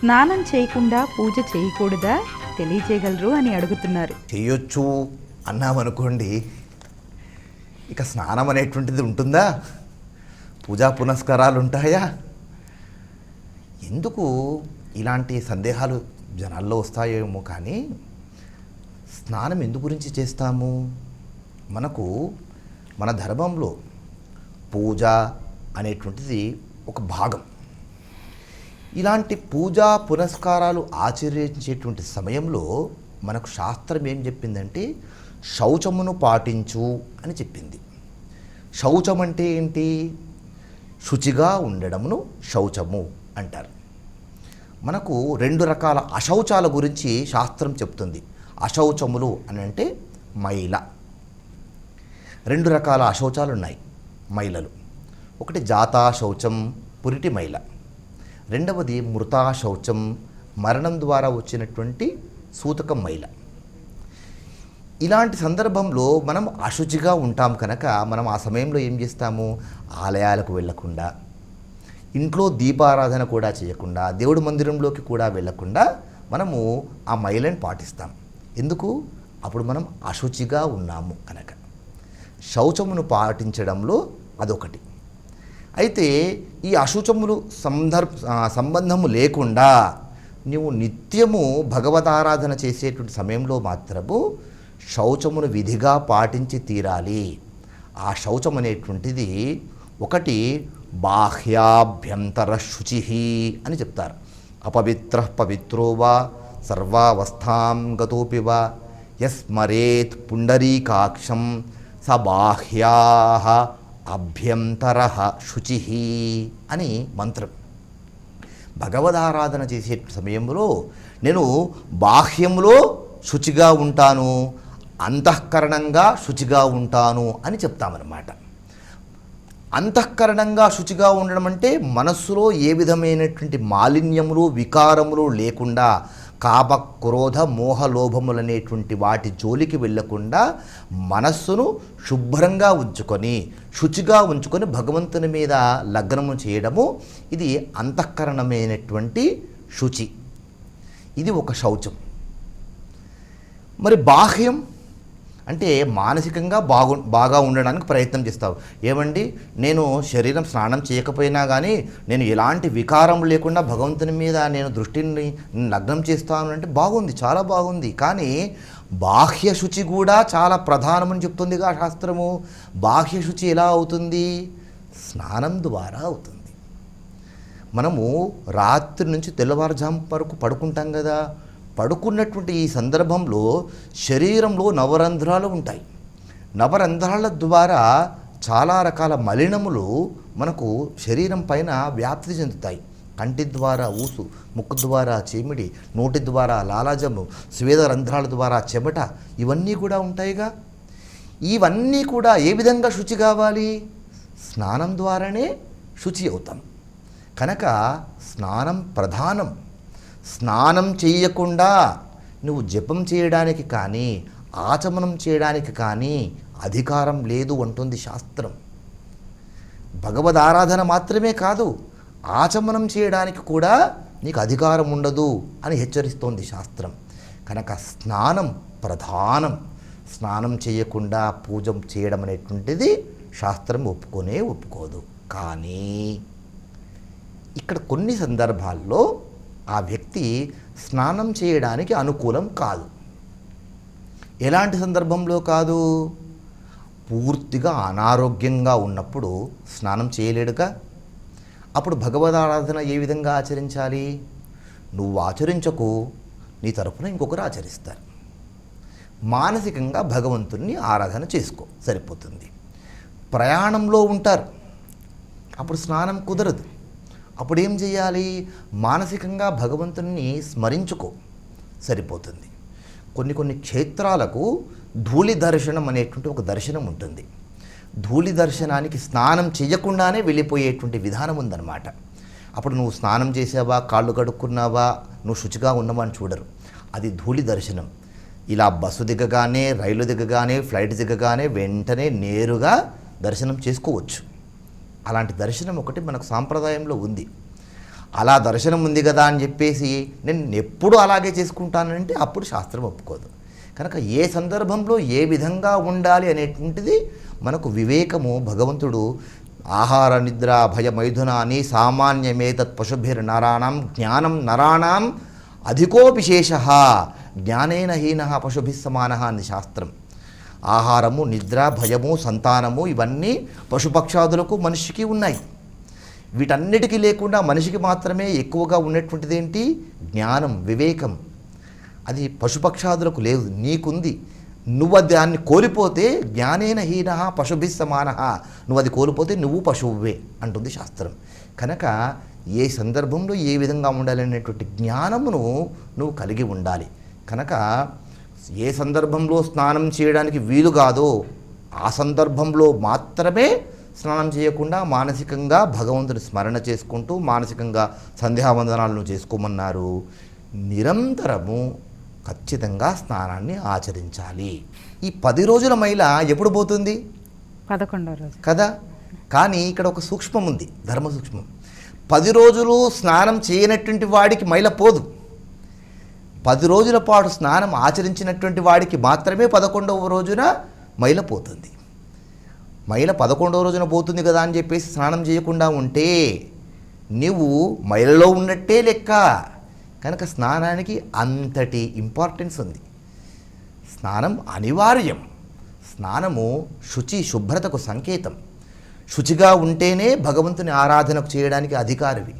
స్నానం చేయకుండా పూజ చేయకూడదా? తెలియజేయగలరు అని అడుగుతున్నారు. చేయొచ్చు. అన్నామనుకోండి ఇక స్నానం అనేటువంటిది ఉంటుందా? పూజా పునస్కారాలు ఉంటాయా ఎందుకు ఇలాంటి సందేహాలు జనాల్లో వస్తాయేమో కానీ స్నానం ఎందు గురించి చేస్తాము? మనకు మన ధర్మంలో పూజ అనేటువంటిది ఒక భాగం. ఇలాంటి పూజా పునస్కారాలు ఆచరించేటువంటి సమయంలో మనకు శాస్త్రం ఏం చెప్పిందంటే శౌచమును పాటించు అని చెప్పింది. శౌచం అంటే ఏంటి? శుచిగా ఉండడమును శౌచము అంటారు. మనకు రెండు రకాల అశౌచాల గురించి శాస్త్రం చెప్తుంది. అశౌచములు అని అంటే మైల. రెండు రకాల అశౌచాలు ఉన్నాయి మైలలు. ఒకటి జాతా శౌచం పురిటి మైల. రెండవది మృతా శౌచం మరణం ద్వారా వచ్చినటువంటి సూతకం మైల. ఇలాంటి సందర్భంలో మనం అశుచిగా ఉంటాం కనుక మనం ఆ సమయంలో ఏం చేస్తాము? ఆలయాలకు వెళ్ళకుండా ఇంట్లో దీపారాధన కూడా చేయకుండా దేవుడి మందిరంలోకి కూడా వెళ్ళకుండా మనము ఆ మైలను పాటిస్తాం. ఎందుకు? అప్పుడు మనం అశుచిగా ఉన్నాము కనుక. శౌచమును పాటించడంలో అదొకటి. అయితే ఈ అశుచములు సందర్భ సంబంధము లేకుండా నువ్వు నిత్యము భగవతారాధన చేసేటువంటి సమయంలో మాత్రము శౌచమును విధిగా పాటించి తీరాలి. ఆ శౌచం అనేటువంటిది ఒకటి బాహ్యాభ్యంతర శుచి అని చెప్తారు. అపవిత్ర పవిత్రో వా సర్వావస్థాం గతోపి వా యస్మరేత్ పుండరీకాక్షం స బాహ్యా అభ్యంతర శుచి అని మంత్రం. భగవదారాధన చేసే సమయంలో నేను బాహ్యంలో శుచిగా ఉంటాను అంతఃకరణంగా శుచిగా ఉంటాను అని చెప్తామన్నమాట. అంతఃకరణంగా శుచిగా ఉండడం అంటే మనస్సులో ఏ విధమైనటువంటి మాలిన్యములు వికారములు లేకుండా కాప క్రోధ మోహలోభములనేటువంటి వాటి జోలికి వెళ్ళకుండా మనస్సును శుభ్రంగా ఉంచుకొని శుచిగా ఉంచుకొని భగవంతుని మీద లగ్నము చేయడము ఇది అంతఃకరణమైనటువంటి శుచి. ఇది ఒక శౌచం. మరి బాహ్యం అంటే మానసికంగా బాగు బాగా ఉండడానికి ప్రయత్నం చేస్తావు. ఏమండి? నేను శరీరం స్నానం చేయకపోయినా కానీ నేను ఎలాంటి వికారం లేకుండా భగవంతుని మీద నేను దృష్టిని లగ్నం చేస్తాను అంటే బాగుంది చాలా బాగుంది. కానీ బాహ్య శుచి కూడా చాలా ప్రధానమని చెప్తుందిగా శాస్త్రము. బాహ్య శుచి ఎలా అవుతుంది? స్నానం ద్వారా అవుతుంది. మనము రాత్రి నుంచి తెల్లవారుజాము వరకు పడుకుంటాం కదా. పడుకున్నటువంటి ఈ సందర్భంలో శరీరంలో నవరంధ్రాలు ఉంటాయి. నవరంధ్రాల ద్వారా చాలా రకాల మలినములు మనకు శరీరం పైన వ్యాప్తి చెందుతాయి. కంటి ద్వారా ఊసు ముక్కు ద్వారా చీమిడి నోటి ద్వారా లాలాజము స్వేద రంధ్రాల ద్వారా చెమట ఇవన్నీ కూడా ఉంటాయిగా. ఇవన్నీ కూడా ఏ విధంగా శుచి కావాలి? స్నానం ద్వారానే శుచి అవుతాం. కనుక స్నానం ప్రధానం. స్నానం చేయకుండా నువ్వు జపం చేయడానికి కానీ ఆచమనం చేయడానికి కానీ అధికారం లేదు అంటుంది శాస్త్రం. భగవద్ ఆరాధన మాత్రమే కాదు ఆచమనం చేయడానికి కూడా నీకు అధికారం ఉండదు అని హెచ్చరిస్తోంది శాస్త్రం. కనుక స్నానం ప్రధానం. స్నానం చేయకుండా పూజ చేయడం అనేటువంటిది శాస్త్రం ఒప్పుకొనే ఒప్పుకోదు. కానీ ఇక్కడ కొన్ని సందర్భాల్లో ఆ వ్యక్తి స్నానం చేయడానికి అనుకూలం కాదు. ఎలాంటి సందర్భంలో కాదు? పూర్తిగా అనారోగ్యంగా ఉన్నప్పుడు స్నానం చేయలేడుగా? అప్పుడు భగవదారాధన ఏ విధంగా ఆచరించాలి? నువ్వు ఆచరించకు నీ తరపున ఇంకొకరు ఆచరిస్తారు. మానసికంగా భగవంతుణ్ణి ఆరాధన చేసుకో సరిపోతుంది. ప్రయాణంలో ఉంటారు. అప్పుడు స్నానం కుదరదు. అప్పుడు ఏం చేయాలి? మానసికంగా భగవంతుణ్ణి స్మరించుకో. సరిపోతుంది. కొన్ని కొన్ని క్షేత్రాలకు ధూళి దర్శనం అనేటువంటి ఒక దర్శనం ఉంటుంది. ధూళి దర్శనానికి స్నానం చేయకుండానే వెళ్ళిపోయేటువంటి విధానం ఉందన్నమాట. అప్పుడు నువ్వు స్నానం చేసావా? కాళ్ళు కడుక్కున్నావా? నువ్వు శుచిగా ఉన్నావా అని చూడరు. అది ధూళి దర్శనం. ఇలా బస్సు దిగగానే రైలు దిగగానే ఫ్లైట్ దిగగానే వెంటనే నేరుగా దర్శనం చేసుకోవచ్చు. అలాంటి దర్శనం ఒకటి మనకు సాంప్రదాయంలో ఉంది. అలా దర్శనం ఉంది కదా అని చెప్పేసి నేను ఎప్పుడు అలాగే చేసుకుంటానంటే అప్పుడు శాస్త్రం ఒప్పుకోదు. కనుక ఏ సందర్భంలో ఏ విధంగా ఉండాలి అనేటువంటిది మనకు వివేకము భగవంతుడు ఆహార నిద్ర భయ మైథునాన్ని సామాన్యమేతత్ పశుభిర్ నరాణం జ్ఞానం నరాణం అధికోపిశేష జ్ఞానేన హీన పశుభి సమాన అని శాస్త్రం. ఆహారము నిద్ర భయము సంతానము ఇవన్నీ పశుపక్షాదులకు మనిషికి ఉన్నాయి. వీటన్నిటికీ లేకుండా మనిషికి మాత్రమే ఎక్కువగా ఉన్నటువంటిది ఏంటి? జ్ఞానం వివేకం. అది పశుపక్షాదులకు లేదు నీకుంది. నువ్వు దాన్ని కోల్పోతే జ్ఞానేన హీన పశుభి సమాన నువ్వు అది కోల్పోతే నువ్వు పశువువే అంటుంది శాస్త్రం. కనుక ఏ సందర్భంలో ఏ విధంగా ఉండాలనేటువంటి జ్ఞానమును నువ్వు కలిగి ఉండాలి. కనుక ఏ సందర్భంలో స్నానం చేయడానికి వీలు కాదో ఆ సందర్భంలో మాత్రమే స్నానం చేయకుండా మానసికంగా భగవంతుని స్మరణ చేసుకుంటూ మానసికంగా సంధ్యావందనాలను చేసుకోమన్నారు. నిరంతరము ఖచ్చితంగా స్నానాన్ని ఆచరించాలి. ఈ పది రోజుల మైల ఎప్పుడు పోతుంది? పదకొండో రోజు. కదా? కానీ ఇక్కడ ఒక సూక్ష్మం ఉంది ధర్మ సూక్ష్మం పది రోజులు స్నానం చేయనటువంటి వాడికి మైల పోదు. పది రోజుల పాటు స్నానం ఆచరించినటువంటి వాడికి మాత్రమే పదకొండవ రోజున మైల పోతుంది. మైల పదకొండవ రోజున పోతుంది కదా అని చెప్పేసి స్నానం చేయకుండా ఉంటే నీవు మైలలో ఉన్నట్టే లెక్క. కనుక స్నానానికి అంతటి ఇంపార్టెన్స్ ఉంది. స్నానం అనివార్యం. స్నానము శుచి శుభ్రతకు సంకేతం. శుచిగా ఉంటేనే భగవంతుని ఆరాధనకు చేయడానికి అధికారివి.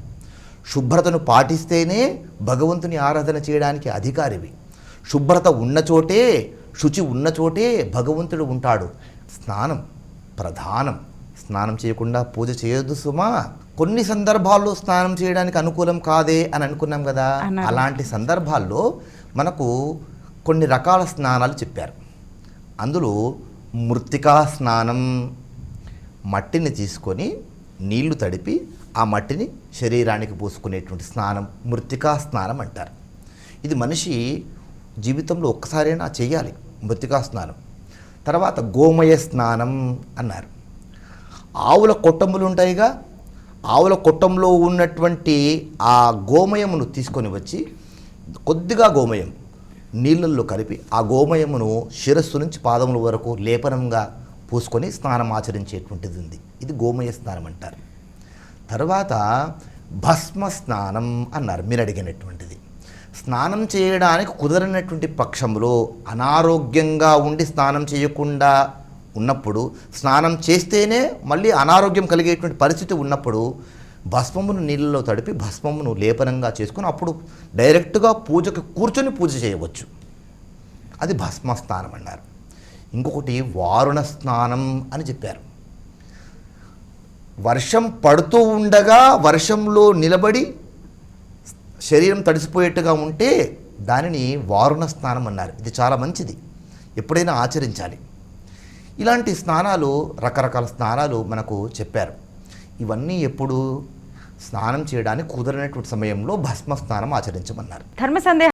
శుభ్రతను పాటిస్తేనే భగవంతుని ఆరాధన చేయడానికి అధికారివి. శుభ్రత ఉన్న చోటే శుచి ఉన్న చోటే భగవంతుడు ఉంటాడు. స్నానం ప్రధానం. స్నానం చేయకుండా పూజ చేయొద్దు సుమా. కొన్ని సందర్భాల్లో స్నానం చేయడానికి అనుకూలం కాదే అని అనుకున్నాం కదా. అలాంటి సందర్భాల్లో మనకు కొన్ని రకాల స్నానాలు చెప్పారు. అందులో మృత్తికా స్నానం మట్టిని తీసుకొని నీళ్ళు తడిపి ఆ మట్టిని శరీరానికి పూసుకునేటువంటి స్నానం మృతికా స్నానం అంటారు. ఇది మనిషి జీవితంలో ఒక్కసారైనా చేయాలి మృతికా స్నానం. తర్వాత గోమయ స్నానం అన్నారు. ఆవుల కొట్టములు ఉంటాయిగా ఆవుల కొట్టంలో ఉన్నటువంటి ఆ గోమయమును తీసుకొని వచ్చి కొద్దిగా గోమయం నీళ్ళల్లో కలిపి ఆ గోమయమును శిరస్సు నుంచి పాదముల వరకు లేపనంగా పూసుకొని స్నానం ఆచరించేటువంటిది ఉంది. ఇది గోమయ స్నానం అంటారు. తర్వాత భస్మ స్నానం అన్నారు మీరు అడిగినటువంటిది. స్నానం చేయడానికి కుదరనటువంటి పక్షంలో అనారోగ్యంగా ఉండి స్నానం చేయకుండా ఉన్నప్పుడు స్నానం చేస్తేనే మళ్ళీ అనారోగ్యం కలిగేటువంటి పరిస్థితి ఉన్నప్పుడు భస్మమును నీళ్ళలో తడిపి భస్మమును లేపనంగా చేసుకుని అప్పుడు డైరెక్ట్గా పూజకు కూర్చొని పూజ చేయవచ్చు. అది భస్మ స్నానం అన్నారు. ఇంకొకటి వారుణ స్నానం అని చెప్పారు. వర్షం పడుతూ ఉండగా వర్షంలో నిలబడి శరీరం తడిసిపోయేట్టుగా ఉంటే దానిని వారుణ స్నానం అన్నారు. ఇది చాలా మంచిది. ఎప్పుడైనా ఆచరించాలి. ఇలాంటి స్నానాలు రకరకాల స్నానాలు మనకు చెప్పారు. ఇవన్నీ ఎప్పుడు స్నానం చేయడానికి కుదరనటువంటి సమయంలో భస్మ స్నానం ఆచరించమన్నారు. ధర్మ సందేహం